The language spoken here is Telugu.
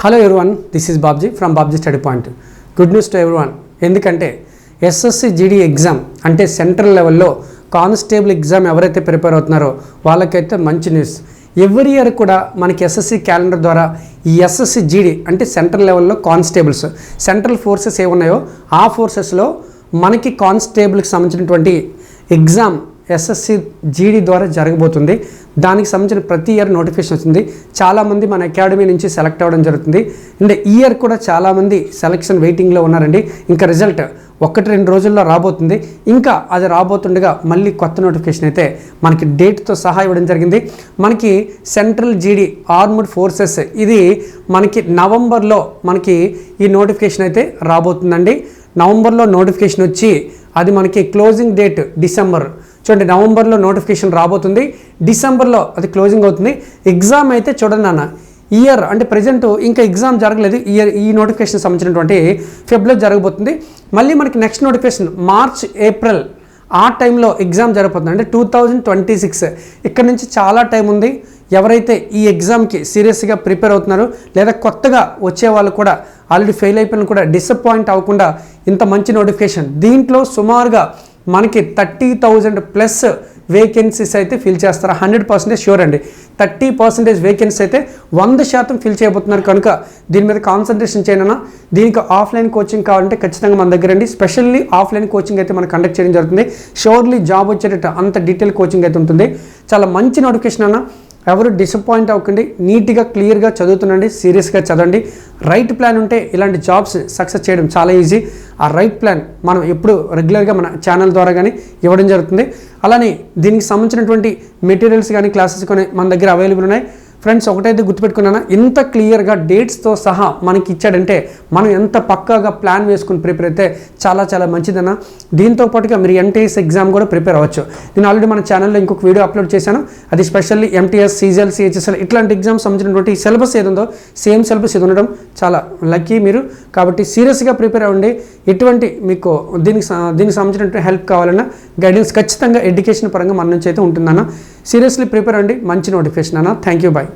Hello everyone this is Babji from Babji study point good news to everyone ఎందుకంటే ఎస్ఎస్సి జీడీ ఎగ్జామ్ అంటే సెంట్రల్ లెవెల్లో కానిస్టేబుల్ ఎగ్జామ్ ఎవరైతే ప్రిపేర్ అవుతున్నారో వాళ్ళకైతే మంచి న్యూస్ ఎవ్రీ ఇయర్ కూడా మనకి ఎస్ఎస్సి క్యాలెండర్ ద్వారా ఈ ఎస్ఎస్సి జీడీ అంటే సెంట్రల్ లెవెల్లో కానిస్టేబుల్స్ సెంట్రల్ ఫోర్సెస్ ఏమున్నాయో ఆ ఫోర్సెస్లో మనకి కానిస్టేబుల్కి సంబంధించినటువంటి ఎగ్జామ్ ఎస్ఎస్సి జీడీ ద్వారా జరగబోతుంది. దానికి సంబంధించిన ప్రతి ఇయర్ నోటిఫికేషన్ వస్తుంది చాలామంది మన అకాడమీ నుంచి సెలెక్ట్ అవ్వడం జరుగుతుంది. అండ్ ఈ ఇయర్ కూడా చాలామంది సెలక్షన్ వెయిటింగ్లో ఉన్నారండి. ఇంకా రిజల్ట్ ఒకటి రెండు రోజుల్లో రాబోతుంది. ఇంకా అది రాబోతుండగా మళ్ళీ కొత్త నోటిఫికేషన్ అయితే మనకి డేట్తో సహా ఇవ్వడం జరిగింది. మనకి సెంట్రల్ జీడీ ఆర్మ్డ్ ఫోర్సెస్ ఇది మనకి నవంబర్లో మనకి ఈ నోటిఫికేషన్ అయితే రాబోతుందండి. నవంబర్లో నోటిఫికేషన్ వచ్చి అది మనకి క్లోజింగ్ డేట్ డిసెంబర్ చూడండి నవంబర్లో నోటిఫికేషన్ రాబోతుంది. డిసెంబర్లో అది క్లోజింగ్ అవుతుంది. ఎగ్జామ్ అయితే చూడండి నాన్న ఇయర్ అంటే ప్రజెంట్ ఇంకా ఎగ్జామ్ జరగలేదు. ఇయర్ ఈ నోటిఫికేషన్ సంబంధించినటువంటి ఫిబ్రవరిలో జరగబోతుంది. మళ్ళీ మనకి నెక్స్ట్ నోటిఫికేషన్ మార్చ్ ఏప్రిల్ ఆ టైంలో ఎగ్జామ్ జరగబోతుంది. అంటే టూ థౌజండ్ ట్వంటీ సిక్స్. ఇక్కడ నుంచి చాలా టైం ఉంది. ఎవరైతే ఈ ఎగ్జామ్కి సీరియస్గా ప్రిపేర్ అవుతున్నారో లేదా కొత్తగా వచ్చే వాళ్ళు కూడా ఆల్రెడీ ఫెయిల్ అయిపోయిన కూడా డిసప్పాయింట్ అవ్వకుండా ఇంత మంచి నోటిఫికేషన్. దీంట్లో సుమారుగా మనకి థర్టీ థౌజండ్ ప్లస్ వేకెన్సీస్ అయితే ఫిల్ చేస్తారు? హండ్రెడ్ పర్సెంటేజ్ షూర్ అండి. థర్టీ పర్సెంటేజ్ వేకెన్సీ అయితే వంద శాతం ఫిల్ చేయబోతున్నారు కనుక దీని మీద కాన్సన్ట్రేషన్ చేయనన్నా దీనికి ఆఫ్లైన్ కోచింగ్ కావాలంటే ఖచ్చితంగా మన దగ్గర అండి. స్పెషల్లీ ఆఫ్లైన్ కోచింగ్ అయితే మనం కండక్ట్ చేయడం జరుగుతుంది. షోర్లీ జాబ్ వచ్చేటట్టు అంత డీటెయిల్ కోచింగ్ అయితే ఉంటుంది. చాలా మంచి నోటిఫికేషన్ అన్న. ఎవరు డిసప్పాయింట్ అవ్వకండి నీట్గా క్లియర్గా చదువుతుండండి సీరియస్గా చదవండి. రైట్ ప్లాన్ ఉంటే ఇలాంటి జాబ్స్ సక్సెస్ చేయడం చాలా ఈజీ ఆ రైట్ ప్లాన్ మనం ఎప్పుడు రెగ్యులర్గా మన ఛానల్ ద్వారా కానీ ఇవ్వడం జరుగుతుంది. అలానే దీనికి సంబంధించినటువంటి మెటీరియల్స్ కానీ క్లాసెస్ కానీ మన దగ్గర అవైలబుల్ ఉన్నాయి. ఫ్రెండ్స్ ఒకటైతే గుర్తుపెట్టుకున్నాను? ఇంత క్లియర్గా డేట్స్తో సహా మనకి ఇచ్చాడంటే మనం ఎంత పక్కాగా ప్లాన్ వేసుకుని ప్రిపేర్ అయితే చాలా చాలా మంచిదన్న. దీంతో పాటుగా మీరు ఎంటీఎస్ ఎగ్జామ్ కూడా ప్రిపేర్ అవ్వచ్చు. నేను ఆల్రెడీ మన ఛానల్లో ఇంకొక వీడియో అప్లోడ్ చేశాను. అది స్పెషల్లీ ఎంటీఎస్ సీజీఎల్ సిహెచ్ఎస్ఎల్ ఇట్లాంటి ఎగ్జామ్స్ సంబంధించినటువంటి సిలబస్ ఏది ఉందో సేమ్ సిలబస్ ఇది ఉండడం చాలా లక్కీ మీరు. కాబట్టి సీరియస్గా ప్రిపేర్ అవ్వండి. ఎటువంటి మీకు దీనికి దీనికి సంబంధించినటువంటి హెల్ప్ కావాలన్నా గైడెన్స్ ఖచ్చితంగా ఎడ్యుకేషన్ పరంగా మన నుంచి అయితే ఉంటుందన్న. సీరియస్లీ ప్రిపేర్ అవ్వండి. మంచి నోటిఫికేషన్ అన్న. Thank you bye